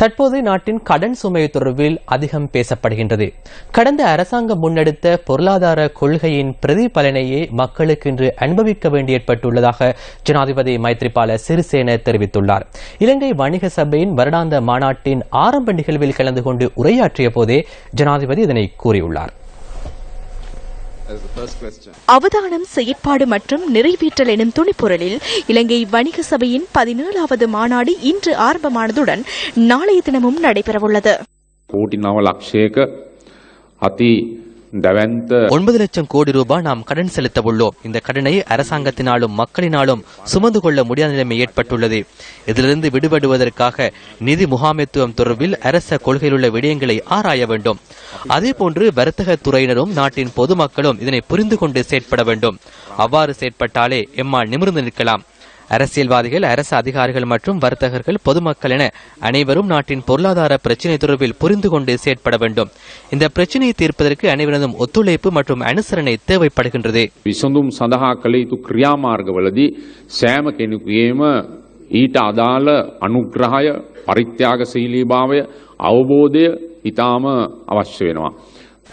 தற்போது நாட்டின் கடன் சுமை தொடர்பில் அதிகம் பேசப்படுகின்றது. கடந்த அரசாங்கம் முன்னெடுத்த பொருளாதார கொள்கையின் பிரதிபலனையே மக்களுக்கு இன்று அனுபவிக்க வேண்டி ஏற்பட்டுள்ளதாக ஜனாதிபதி மைத்ரிபால சிறிசேன தெரிவித்துள்ளார். இலங்கை வணிக சபையின் வருடாந்த மாநாட்டின் ஆரம்ப நிகழ்வில் கலந்து கொண்டு உரையாற்றிய போதே ஜனாதிபதி இதனை கூறியுள்ளார். அவதானம் செயற்பாடு மற்றும் நிறைவேற்றல் எனும் துணிப்பொருளில் இலங்கை வணிக சபையின் பதினேழாவது மாநாடு இன்று ஆரம்பமானதுடன் நாளைய தினமும் நடைபெறவுள்ளது. கோடி நவ லட்சேக அதி ஒன்பது லட்சம் கோடி ரூபாய் நாம் கடன் செலுத்த உள்ளோம் இந்த கடனை அரசாங்கத்தினாலும் மக்களினாலும் சுமந்து கொள்ள முடியாத நிலைமை ஏற்பட்டுள்ளது. இதிலிருந்து விடுபடுவதற்காக நிதி முகாமைத்துவம் தொடர்பில் அரச கொள்கையில் உள்ள விடயங்களை ஆராய வேண்டும். அதே போன்று வர்த்தக துறையினரும் நாட்டின் பொதுமக்களும் இதனை புரிந்து கொண்டு செயற்பட வேண்டும். அவ்வாறு செயற்பட்டாலே எம்மால் நிமிர்ந்து நிற்கலாம். அரசியல்வாதிகள் அரசு அதிகாரிகள் மற்றும் வர்த்தகர்கள் பொதுமக்கள் என அனைவரும் நாட்டின் பொருளாதார பிரச்சினை தொடர்பில் புரிந்து கொண்டு செயற்பட வேண்டும் இந்த பிரச்சினையை தீர்ப்பதற்கு அனைவரதும் ஒத்துழைப்பு மற்றும் அனுசரணை தேவைப்படுகின்றது විසඳුම් සඳහා කළ යුතු ක්‍රියාමාර්ගවලදී සෑම කෙනෙකුගේම ඊට අදාළ අනුග්‍රහය පරිත්‍යාගශීලී අවබෝධය ඉතාම අවශ්‍ය වෙනවා.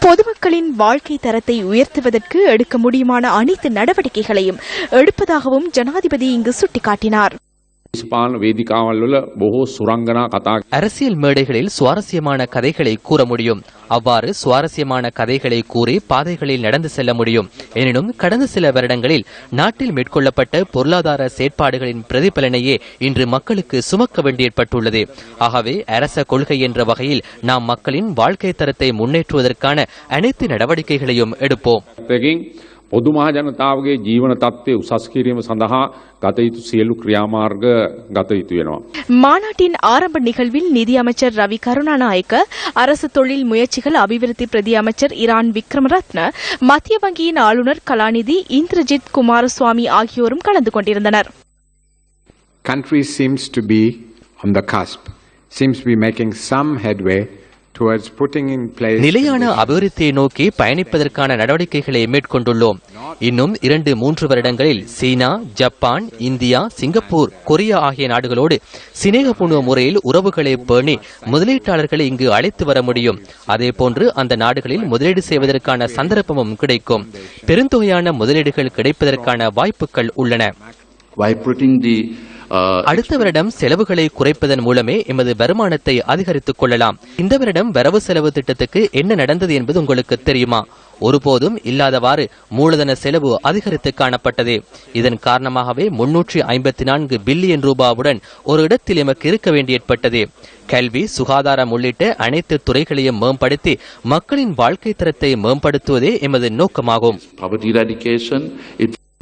பொதுமக்களின் வாழ்க்கை தரத்தை உயர்த்துவதற்கு எடுக்க முடியுமான அனைத்து நடவடிக்கைகளையும் எடுப்பதாகவும் ஜனாதிபதி இங்கு சுட்டிக்காட்டினார். දේශපාලන වේදිකාවල් වල බොහෝ සුරංගනා කතා அரசியல் மேடைகளில் சுவாரஸ்யமான கதைகளை கூற முடியும் அவ்வாறு சுவாரஸ்யமான கதைகளை கூறி பாதைகளில் நடந்து செல்ல முடியும் எனினும் கடந்த சில வருடங்களில் நாட்டில் மேற்கொள்ளப்பட்ட பொருளாதார செயற்பாடுகளின் பிரதிபலனையே இன்று மக்களுக்கு சுமக்க வேண்டி ஏற்பட்டுள்ளது ஆகவே அரச கொள்கை என்ற வகையில் நாம் மக்களின் வாழ்க்கை தரத்தை முன்னேற்றுவதற்கான அனைத்து நடவடிக்கைகளையும் எடுப்போம் පැත්තකින් පොදු මහ ජනතාවගේ ජීවන තත්ත්වය උසස් කිරීම සඳහා ගත යුතු සියලු ක්‍රියාමාර්ග ගත යුතු වෙනවා. மாநாட்டின் ஆரம்ப நிகழ்வில் நிதியமைச்சர் ரவி கருணாநாயக்க அரசு தொழில் முயற்சிகள் அபிவிருத்தி பிரதி அமைச்சர் இரான் விக்ரமரத்ன மத்திய வங்கியின் ஆளுநர் கலாநிதி இந்திரஜித் குமாரசுவாமி ஆகியோரும் கலந்து கொண்டிருந்தனர் Country seems to be on the cusp, seems to be making some headway நிலையான அபிவிருத்தியை நோக்கி பயணிப்பதற்கான நடவடிக்கைகளை மேற்கொண்டுள்ளோம். இன்னும் இரண்டு மூன்று வருடங்களில் China Japan India Singapore Korea ஆகிய நாடுகளோடு சிநேகபூர்வ முறையில் உறவுகளை பேணி முதலீட்டாளர்களை இங்கு அழைத்து வர முடியும். அதேபோன்று அந்த நாடுகளில் முதலீடு செய்வதற்கான சந்தர்ப்பமும் கிடைக்கும். பெருந்தொகையான முதலீடுகள் கிடைப்பதற்கான வாய்ப்புகள் உள்ளன. By putting the அடுத்த வருடம் செலவுகளை குறைப்பதன் மூலமே எமது வருமானத்தை அதிகரித்துக் கொள்ளலாம். இந்த வருடம் வரவு செலவு திட்டத்துக்கு என்ன நடந்தது என்பது உங்களுக்கு தெரியுமா? ஒருபோதும் இல்லாதவாறு மூலதன செலவு அதிகரித்து காணப்பட்டது. இதன் காரணமாகவே முன்னூற்றி ஐம்பத்தி நான்கு பில்லியன் ரூபாவுடன் ஒரு இடத்தில் எமக்கு இருக்க வேண்டி ஏற்பட்டது. கல்வி சுகாதாரம் உள்ளிட்ட அனைத்து துறைகளையும் மேம்படுத்தி மக்களின் வாழ்க்கை தரத்தை மேம்படுத்துவதே எமது நோக்கமாகும்.